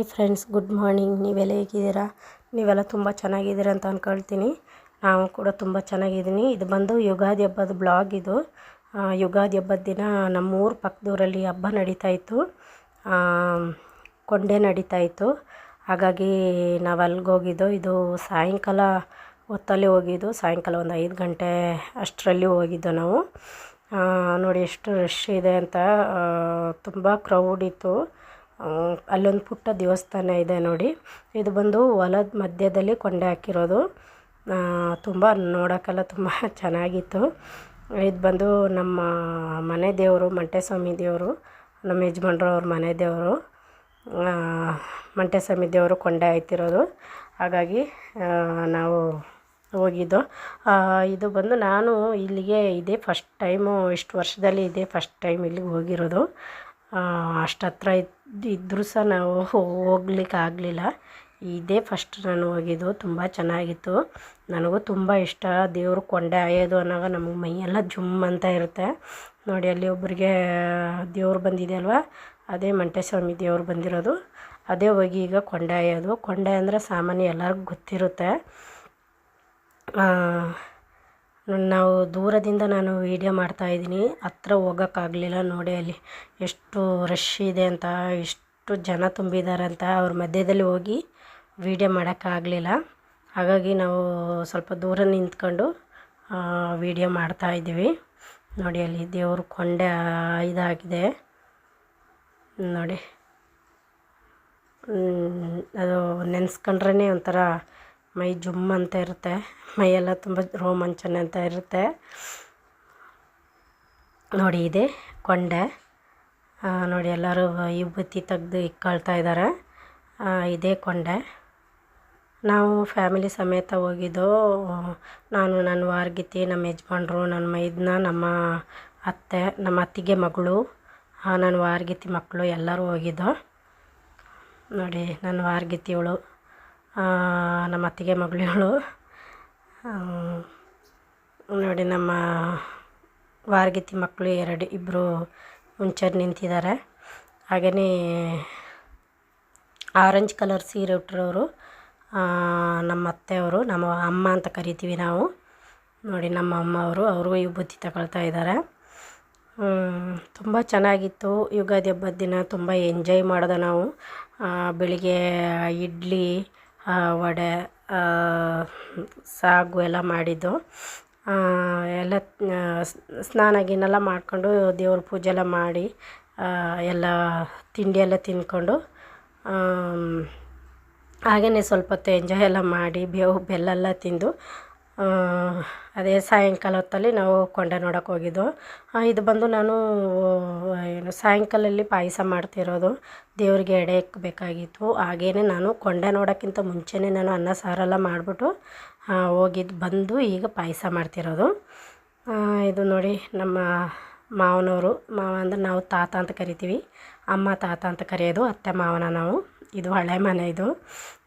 Hi friends, good morning. ನೀವೆಲ್ಲ ಹೇಗಿದ್ದೀರಾ? ನೀವೆಲ್ಲ ತುಂಬ ಚೆನ್ನಾಗಿದ್ದೀರಾ ಅಂತ ಅಂದ್ಕೊಳ್ತೀನಿ ನಾವು ಕೂಡ ತುಂಬ ಚೆನ್ನಾಗಿದ್ದೀನಿ. ಇದು ಬಂದು ಯುಗಾದಿ ಹಬ್ಬದ ಬ್ಲಾಗ್ ಇದು. ಯುಗಾದಿ ಹಬ್ಬದ ದಿನ ನಮ್ಮೂರ ಪಕ್ಕದೂರಲ್ಲಿ ಹಬ್ಬ ನಡೀತಾ ಇತ್ತು. ಕೊಂಡೆ ನಡೀತಾ ಇತ್ತು. ಹಾಗಾಗಿ ನಾವು ಅಲ್ಲಿಗೆ ಹೋಗಿದ್ದು. ಇದು ಸಾಯಂಕಾಲ ಹೊತ್ತಲ್ಲಿ ಹೋಗಿದ್ದು. ಸಾಯಂಕಾಲ ಒಂದು ಐದು ಗಂಟೆ ಅಷ್ಟರಲ್ಲಿ ಹೋಗಿದ್ದು ನಾವು. ನೋಡಿ ಎಷ್ಟು ರಶ್ ಇದೆ ಅಂತ. ತುಂಬ ಕ್ರೌಡ್ ಇತ್ತು. ಅಲ್ಲೊಂದು ಪುಟ್ಟ ದೇವಸ್ಥಾನ ಇದೆ ನೋಡಿ. ಇದು ಬಂದು ಹೊಲದ ಮಧ್ಯದಲ್ಲಿ ಕೊಂಡೆ ಹಾಕಿರೋದು. ತುಂಬ ನೋಡೋಕ್ಕೆಲ್ಲ ತುಂಬ ಚೆನ್ನಾಗಿತ್ತು. ಇದು ಬಂದು ನಮ್ಮ ಮನೆ ದೇವರು, ಮಂಟೇಸ್ವಾಮಿ ದೇವರು, ನಮ್ಮ ಯಜಮಾನ್ರು ಅವ್ರ ಮನೆ ದೇವರು. ಮಂಟೆ ಮಂಟೇಸ್ವಾಮಿ ದೇವರು ಕೊಂಡೆ ಆಯ್ತಿರೋದು ಹಾಗಾಗಿ ನಾವು ಹೋಗಿದ್ದು. ಇದು ಬಂದು ನಾನು ಇಲ್ಲಿಗೆ ಇದೇ ಫಸ್ಟ್ ಟೈಮು ಇಷ್ಟು ವರ್ಷದಲ್ಲಿ ಇದೇ ಫಸ್ಟ್ ಟೈಮ್ ಇಲ್ಲಿಗೆ ಹೋಗಿರೋದು. ಅಷ್ಟು ಹತ್ರ ಇದ್ದು ಇದ್ದರೂ ಸಹ ನಾವು ಹೋಗ್ಲಿಕ್ಕೆ ಆಗಲಿಲ್ಲ. ಇದೇ ಫಸ್ಟ್ ನಾನು ಹೋಗಿದ್ದು. ತುಂಬ ಚೆನ್ನಾಗಿತ್ತು. ನನಗೂ ತುಂಬ ಇಷ್ಟ. ದೇವರು ಕೊಂಡೆ ಆಯೋದು ಅನ್ನೋವಾಗ ನಮಗೆ ಮೈಯೆಲ್ಲ ಜುಮ್ ಅಂತ ಇರುತ್ತೆ. ನೋಡಿ, ಅಲ್ಲಿ ಒಬ್ಬರಿಗೆ ದೇವ್ರು ಬಂದಿದೆ ಅಲ್ವಾ? ಅದೇ ಮಂಟೇಸ್ವಾಮಿ ದೇವ್ರು ಬಂದಿರೋದು. ಅದೇ ಹೋಗಿ ಈಗ ಕೊಂಡೆ ಆಯೋದು ಕೊಂಡೆ ಅಂದರೆ ಸಾಮಾನ್ಯ ಎಲ್ಲರಿಗೂ ಗೊತ್ತಿರುತ್ತೆ. ನಾವು ದೂರದಿಂದ ನಾನು ವೀಡಿಯೋ ಮಾಡ್ತಾಯಿದ್ದೀನಿ ಹತ್ರ ಹೋಗೋಕ್ಕಾಗಲಿಲ್ಲ ನೋಡಿ ಅಲ್ಲಿ. ಎಷ್ಟು ರಶ್ ಇದೆ ಅಂತ, ಎಷ್ಟು ಜನ ತುಂಬಿದ್ದಾರೆ ಅಂತ ಅವ್ರ ಮಧ್ಯದಲ್ಲಿ ಹೋಗಿ ವೀಡಿಯೋ ಮಾಡೋಕ್ಕಾಗಲಿಲ್ಲ. ಹಾಗಾಗಿ ನಾವು ಸ್ವಲ್ಪ ದೂರ ನಿಂತ್ಕೊಂಡು ವೀಡಿಯೋ ಮಾಡ್ತಾಯಿದ್ದೀವಿ ನೋಡಿ ಅಲ್ಲಿ ದೇವ್ರ ಕೊಂಡೆ ಇದಾಗಿದೆ. ನೋಡಿ. ಅದು ನೆನೆಸ್ಕೊಂಡ್ರೇ ಒಂಥರ ಮೈ ಜುಮ್ ಅಂತ ಇರುತ್ತೆ. ಮೈಯೆಲ್ಲ ತುಂಬ ರೋಮಾಂಚನ ಅಂತ ಇರುತ್ತೆ. ನೋಡಿ, ಇದೆ ಕೊಂಡೆ. ನೋಡಿ, ಎಲ್ಲರೂ ವಿಭೂತಿ ತೆಗೆದು ಇಕ್ಕಳ್ತಾ ಇದ್ದಾರೆ. ಇದೇ ಕೊಂಡೆ. ನಾವು ಫ್ಯಾಮಿಲಿ ಸಮೇತ ಹೋಗಿದ್ದು, ನಾನು, ನನ್ನ ವಾರ್ಗಿತಿ ನಮ್ಮ ಯಜಮಾನ್ರು, ನನ್ನ ಮೈದ್ನ, ನಮ್ಮ ಅತ್ತೆ, ನಮ್ಮ ಅತ್ತಿಗೆ ಮಗಳು ನನ್ನ ವಾರ್ಗಿತಿ ಮಕ್ಕಳು ಎಲ್ಲರೂ ಹೋಗಿದ್ದು. ನೋಡಿ, ನನ್ನ ವಾರ್ಗಿತಿಯವಳು ನಮ್ಮ ಅತ್ತಿಗೆ ಮಗಳಿವಳು ನೋಡಿ ನಮ್ಮ ವಾರಗಿತ್ತಿ ಮಕ್ಕಳು ಎರಡು ಇಬ್ಬರು ಮುಂಚೆ ನಿಂತಿದ್ದಾರೆ. ಹಾಗೆಯೇ ಆರೆಂಜ್ ಕಲರ್ ಸೀರೆ ಉಟ್ಟಿರೋರು ನಮ್ಮ ಅತ್ತೆಯವರು, ನಮ್ಮ ಅಮ್ಮ ಅಂತ ಕರಿತೀವಿ ನಾವು. ನೋಡಿ ನಮ್ಮ ಅಮ್ಮ ಅವರು ಈ ಬುದ್ಧಿ ತಗೊಳ್ತಾ ಇದ್ದಾರೆ. ತುಂಬ ಚೆನ್ನಾಗಿತ್ತು ಯುಗಾದಿ ಹಬ್ಬದ ದಿನ, ತುಂಬ ಎಂಜಾಯ್ ಮಾಡಿದೆ ನಾವು. ಬೆಳಿಗ್ಗೆ ಇಡ್ಲಿ ವಡೆ ಸಾಗು ಎಲ್ಲ ಮಾಡಿದ್ದು. ಎಲ್ಲ ಸ್ನಾನ ಗಿನ್ನೆಲ್ಲ ಮಾಡಿಕೊಂಡು ದೇವ್ರ ಪೂಜೆ ಎಲ್ಲ ಮಾಡಿ ಎಲ್ಲ ತಿಂಡಿ ಎಲ್ಲ ತಿಂದ್ಕೊಂಡು ಹಾಗೆಯೇ ಸ್ವಲ್ಪ ಹೊತ್ತು ಎಂಜಾಯ್ ಎಲ್ಲ ಮಾಡಿ, ಬೇವು ಬೆಲ್ಲ ಎಲ್ಲ ತಿಂದು ಅದೇ ಸಾಯಂಕಾಲ ಹೊತ್ತಲ್ಲಿ ನಾವು ಕೊಂಡೆ ನೋಡೋಕೆ ಹೋಗಿದ್ದು. ಇದು ಬಂದು ನಾನು ಏನು ಸಾಯಂಕಾಲಲ್ಲಿ ಪಾಯಸ ಮಾಡ್ತಿರೋದು. ದೇವ್ರಿಗೆ ಎಡೆ ಇಕ್ಕಬೇಕಾಗಿತ್ತು ಹಾಗೇನೆ ನಾನು ಕೊಂಡೆ ನೋಡೋಕ್ಕಿಂತ ಮುಂಚೆನೇ ನಾನು ಅನ್ನ ಸಾರೆಲ್ಲ ಮಾಡಿಬಿಟ್ಟು ಹೋಗಿದ್ದು ಬಂದು ಈಗ ಪಾಯಸ ಮಾಡ್ತಿರೋದು. ಇದು ನೋಡಿ ನಮ್ಮ ಮಾವನವರು, ಮಾವ ಅಂದರೆ ನಾವು ತಾತ ಅಂತ ಕರಿತೀವಿ. ಅಮ್ಮ, ತಾತ ಅಂತ ಕರೆಯೋದು, ಅತ್ತೆ, ಮಾವನ ನಾವು. ಇದು ಹಳೆ ಮನೆ ಇದು.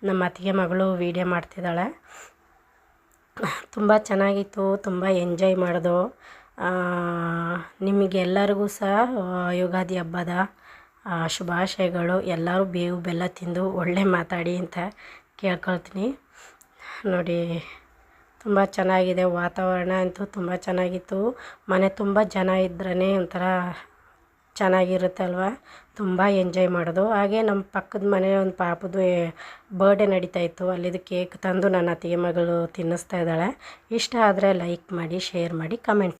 ನಮ್ಮ ಅತ್ತಿಗೆ ಮಗಳು ವೀಡಿಯೋ ಮಾಡ್ತಿದ್ದಾಳೆ. ತುಂಬ ಚೆನ್ನಾಗಿತ್ತು, ತುಂಬ ಎಂಜಾಯ್ ಮಾಡಿದೋ. ನಿಮಗೆಲ್ಲರಿಗೂ ಸಹ ಯುಗಾದಿ ಹಬ್ಬದ ಶುಭಾಶಯಗಳು. ಎಲ್ಲರೂ ಬೇವು ಬೆಲ್ಲ ತಿಂದು ಒಳ್ಳೆ ಮಾತಾಡಿ ಅಂತ ಕೇಳ್ಕೊಳ್ತೀನಿ. ನೋಡಿ, ತುಂಬ ಚೆನ್ನಾಗಿದೆ ವಾತಾವರಣ ಅಂತೂ ತುಂಬ ಚೆನ್ನಾಗಿತ್ತು. ಮನೆ ತುಂಬ ಜನ ಇದ್ರೇ ಒಂಥರ ಚೆನ್ನಾಗಿರುತ್ತೆ ಅಲ್ವಾ ತುಂಬ ಎಂಜಾಯ್ ಮಾಡೋದು. ಹಾಗೆ ನಮ್ಮ ಪಕ್ಕದ ಮನೆ ಒಂದು ಪಾಪದು ಬರ್ಡೇ ನಡೀತಾ ಇತ್ತು. ಅಲ್ಲಿದು ಕೇಕ್ ತಂದು ನನ್ನ ಅತ್ತಿಗೆ ಮಗಳು ತಿನ್ನಿಸ್ತಾ ಇದ್ದಾಳೆ. ಇಷ್ಟ ಆದರೆ ಲೈಕ್ ಮಾಡಿ ಶೇರ್ ಮಾಡಿ ಕಮೆಂಟ್